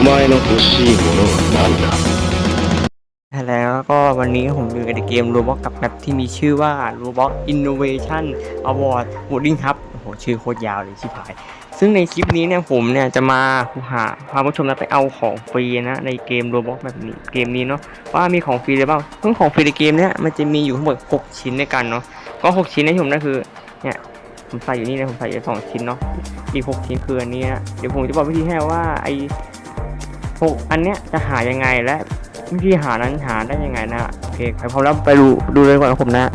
お前の欲しいものは何だ แล้วก็วันนี้ผมอยู่ในเกม Roblox กับแมปที่มีชื่อว่า Roblox Innovation Award Voting ครับโอ้โหชื่อโคตรยาวเลยชิบหาย ซึ่งในคลิปนี้เนี่ยผมเนี่ยจะมาหาพาผู้ชมนะไปเอาของฟรีนะในเกม Roblox แบบนี้เกมนี้เนาะว่ามีของฟรีอะไรบ้างซึ่งของฟรีในเกมเนี้ยมันจะมีอยู่ทั้งหมด 6 ชิ้นด้วยกันเนาะก็ 6 ชิ้นนะผมนั่นคือเนี่ยผมใส่อยู่นี่นะผมใส่อยู่สองชิ้นเนาะอีก 6 ชิ้นคืออันนี้นะเดี๋ยวผมจะบอกวิธีให้ว่าไอ หกอันเนี้ยจะหายังไงและวิธีหานั้นหาได้ยังไงนะ โอเคใครพร้อมแล้วไปดูดูเลยก่อนครับผมนะ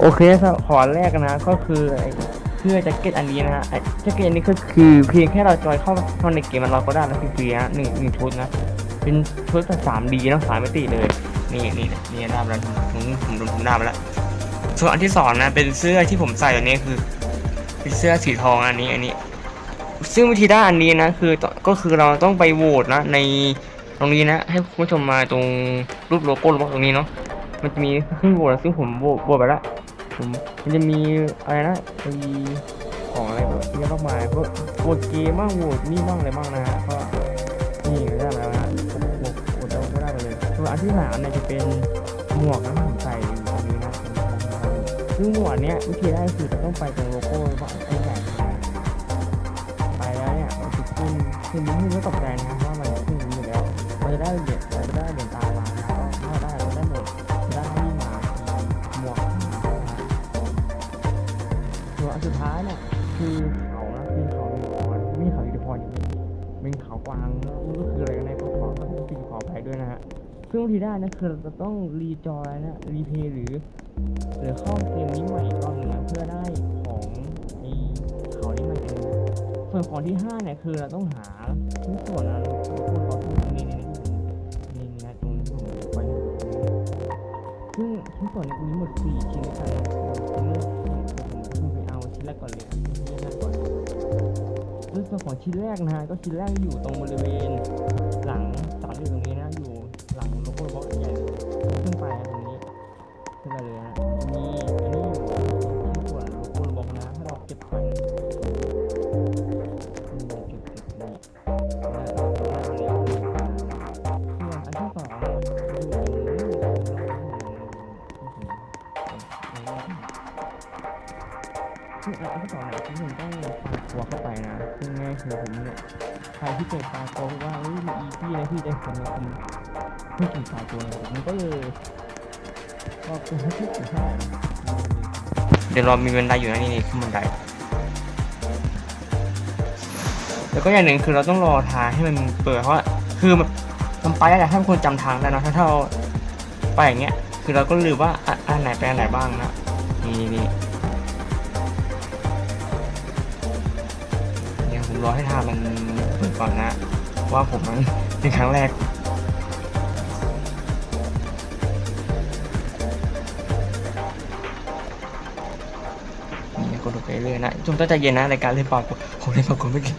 โอเคครับขอแรกนะ ก็คือไอ้เสื้อแจ็คเก็ตอันนี้นะฮะไอ้แจ็คเก็ตอันนี้ก็คือเพียงแค่เราจอยเข้าเข้าในเกมมันเราก็ได้นะฟรีๆนะหนึ่งหนึ่งชุดนะ เป็นชุดแบบสามดีนะสามมิติเลย นี่นี่นี่ได้มาแล้วผมผมโดนผมได้มาแล้ว ส่วนอันที่สองนะ เป็นเสื้อที่ผมใส่อันนี้คือเป็นเสื้อสีทองอันนี้อันนี้ ซึ่งวิธีได้อันนี้นะคือก็คือเราต้องไปโหวตนะในตรงนี้นะ ให้คุณผู้ชมมาตรงรูปโลโก้รือว่าตรงนี้เนาะมันจะมีขึ้นโหวตซึ่งผมโหวตไปแล้วผมมันจะมีอะไรนะมีของอะไรแบบเยอะมากมายพวกโหวตเกมบ้างโหวตนี่บ้างอะไรบ้างนะฮะก็นี่ก็ได้แล้วนะโหวตโหวตแล้วก็ได้ไปเลยส่วนอันที่สามเนี่ยจะเป็นหมวกนะผมใส่อยู่ตรงนี้นะซึ่งหมวกเนี้ยวิธีได้คือจะต้องไปตรงโลโก้ว่าไอ้ใหญ่ ขึ้นคือมันไม่ตกใจนะเพราะว่ามันขึ้นอยู่แล้วเราจะได้เหรียญเราจะได้เหรียญตามมานะครับถ้าได้เราได้หมดได้ที่มาหมวกส่วนอสุดท้ายเนี่ยคือเขานะคือเขาอิทธิพรไม่ใช่เขาอิทธิพรอย่างนี้เป็นเขากวางก็คืออะไรกันในพวกเขาก็ต้องตีขอไปด้วยนะฮะซึ่งวิธีได้นะคือเราจะต้องรีจอยนะรีเพย์หรือหรือเข้าเกมนี้ใหม่อีกรอบหนึงนะเพื่อได้ของไอ้เขานี้มาเองส่ วนของที่ห้าเนี่ยคือเราต้องหาชิ้นส่วนนะพวกเขาทำนี่นี่นี่นี่นะตรงนี้ผมไปนะซึ่งชิ้นส่วนในนี้หมดสี่ชิ้นด้วยกันนะชิ้นแรกผมไปเอาชิ้นแรกก่อนเลยชิ้นแรกก่อนซึ่งส่วนของชิ้นแรกนะฮะก็ชิ้นแรกอยู่ตรงบริเวณหลัง ซึ่งอันที่สองเนี่ยผมต้องปาตัวเข้าไปนะซึ่งง่คือผมเนี่ยใครที่เกิดปาตัวว่าเฮ้ยมีอีพี่นะพี่ได้ผมเนี่ยผมไม่ถึงปาตัวเลยผมก็เลยก็เป็นที่สุดท้ายเดี๋ยวรอมีบันไดอยู่นะนี่นี่ขึ้นบันไดแล้วก็อย่างหนึ่งคือเราต้องรอทางให้มันเปิดเพราะว่าคือมันมันไปแล้วแหละถ้าคนจำทางได้นะถ้าเราไปอย่างเงี้ย คือเราก็ลืมว่าอะอันไหนไปอันไหนบ้างนะนี่นี่ รอให้ทามันเปิดก่อนนะ ว่าผมมันเป็นครั้งแรกนี่กดดูไปเรื่อยนะจงต้องใจเย็นนะในการเล่นปากผมเล่นปากผมไม่เก่ง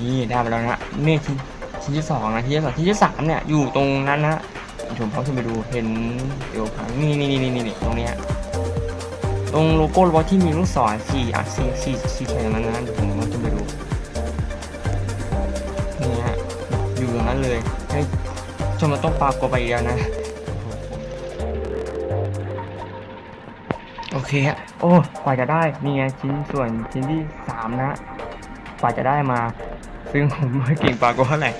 นี่ได้มาแล้วนะนี่ชิ้นชิ้นที่สองนะชิ้นที่สองชิ้นที่สามเนี่ยอยู่ตรงนั้นนะผมพร้อมจะไปดูเห็นเดี๋ยวพังนี่นี่นี่นี่นี่ตรงเนี้ยตรงโลโก้รถที่มีลูกศรสี่อะสี่สี่สี่แฉกนั้นนะผม เลยให้ชมมันต้องปากกว่าไปอีกแล้วนะ โอเคฮะ โอ้ กว่าจะได้ นี่ไงชิ้นส่วนชิ้นที่สามนะ กว่าจะได้มา ซึ่งผมไม่เก่งปากก็เท่าไหร่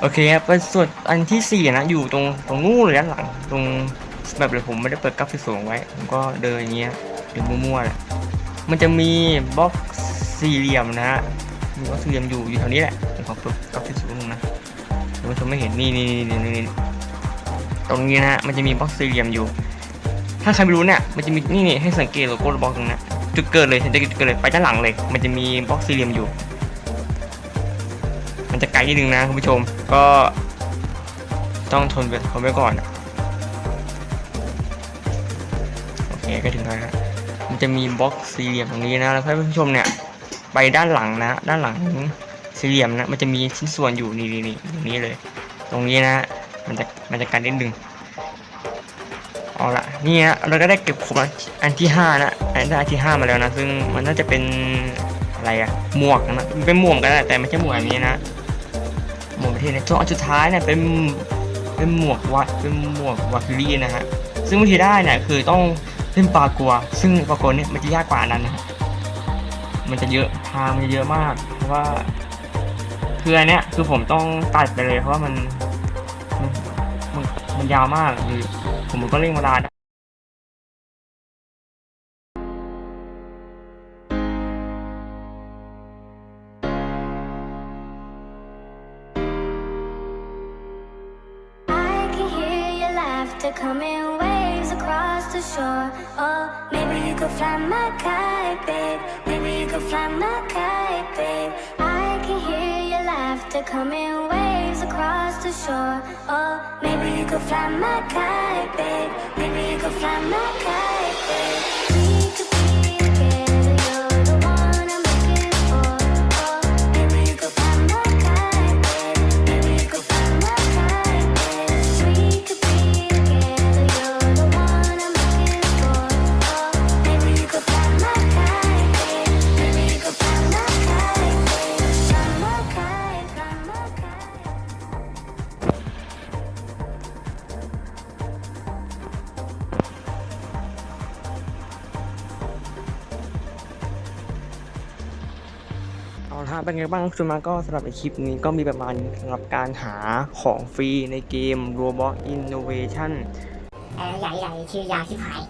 โอเคครับก็ส่วนอันที่สี่นะ อยู่ตรงตรงนู้นเลยด้านหลัง ตรงแบบเลยผมไม่ได้เปิดกราฟิกสูงไว้ ผมก็เดินอย่างเงี้ยเดินมั่วๆแหละมันจะมีบล็อกสี่เหลี่ยมนะฮะมีบล็อกสี่เหลี่ยมอยู่อยู่แถวนี้แหละผมขอเปิดกราฟิกสูงลงนะ ผู้ชมไม่เห็นนี่นี่นี่นี่นี่ตรงนี้นะฮะมันจะมีบล็อกสี่เหลี่ยมอยู่ ถ้าใครไม่รู้เนี่ยมันจะมีนี่นี่ให้สังเกตโลโก้บล็อกตรงนี้จุดเกิดเลยเห็นจุดเกิดเลยไปด้านหลังเลย มันจะมีบล็อกสี่เหลี่ยมอยู่ มันจะไกลนิดนึงนะคุณผู้ชมก็ต้องทนไปทนไว้ก่อนโอเคก็ถึงแล้วนะมันจะมีบล็อกสี่เหลี่ยมตรงนี้นะแล้วให้ผู้ชมเนี่ยไปด้านหลังนะ ด้านหลัง สี่เหลี่ยมนะ มันจะมีชิ้นส่วนอยู่นี่นี่นี่ตรงนี้เลย ตรงนี้นะ มันจะมันจะกันนิดนึงเอาละนี่ฮะเราก็ได้เก็บครบแล้วอันที่ห้านะอันที่ห้ามาแล้วนะ ซึ่งมันน่าจะเป็นอะไรอะหมวกนะเป็นหมวกกันแหละแต่ไม่ใช่หมวกอันนี้นะหมวกประเทศเนี่ยส่วนอันสุดท้ายเนี่ยเป็นเป็นหมวกวัดเป็นหมวกวาคิลี่นะฮะซึ่งวิธีได้เนี่ยคือต้องเล่นปลากัว ซึ่งปลากัวเนี่ยมันจะยากกว่านั้นนะฮะมันจะเยอะทางมันจะเยอะมาก เพราะว่า คืออันเนี้ยคือผมต้องตัดไปเลยเพราะว่ามันมันมันยาวมากคือผมก็เร่งเวลาได้ laughter coming waves across the shore. Oh, maybe you could fly my kite, babe. Maybe you could fly my kite, babe. ฮะเป็นไงบ้างคุณมาก็สำหรับในคลิปนี้ก็มีประมาณนี้สำหรับการหาของฟรีในเกม Roblox Innovation เออใหญ่ใหญ่ชื่อยาวชิบหาย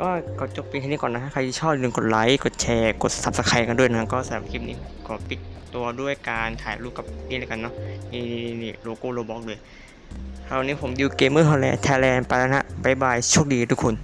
ก็ก็จบเพียงแค่นี้ก่อนนะใครที่ชอบอย่าลืมกดไลค์กดแชร์กด Subscribe กันด้วยนะก็สำหรับคลิปนี้ขอปิดตัวด้วยการถ่ายรูปกับนี่เลยกันเนาะนี่นี่นี่โลโก้ Roblox เลยคราวนี้ผมดิวเกมเมอร์ฮอลแลนด์ไทยแลนด์ไปแล้วนะบ๊ายบายโชคดีทุกคน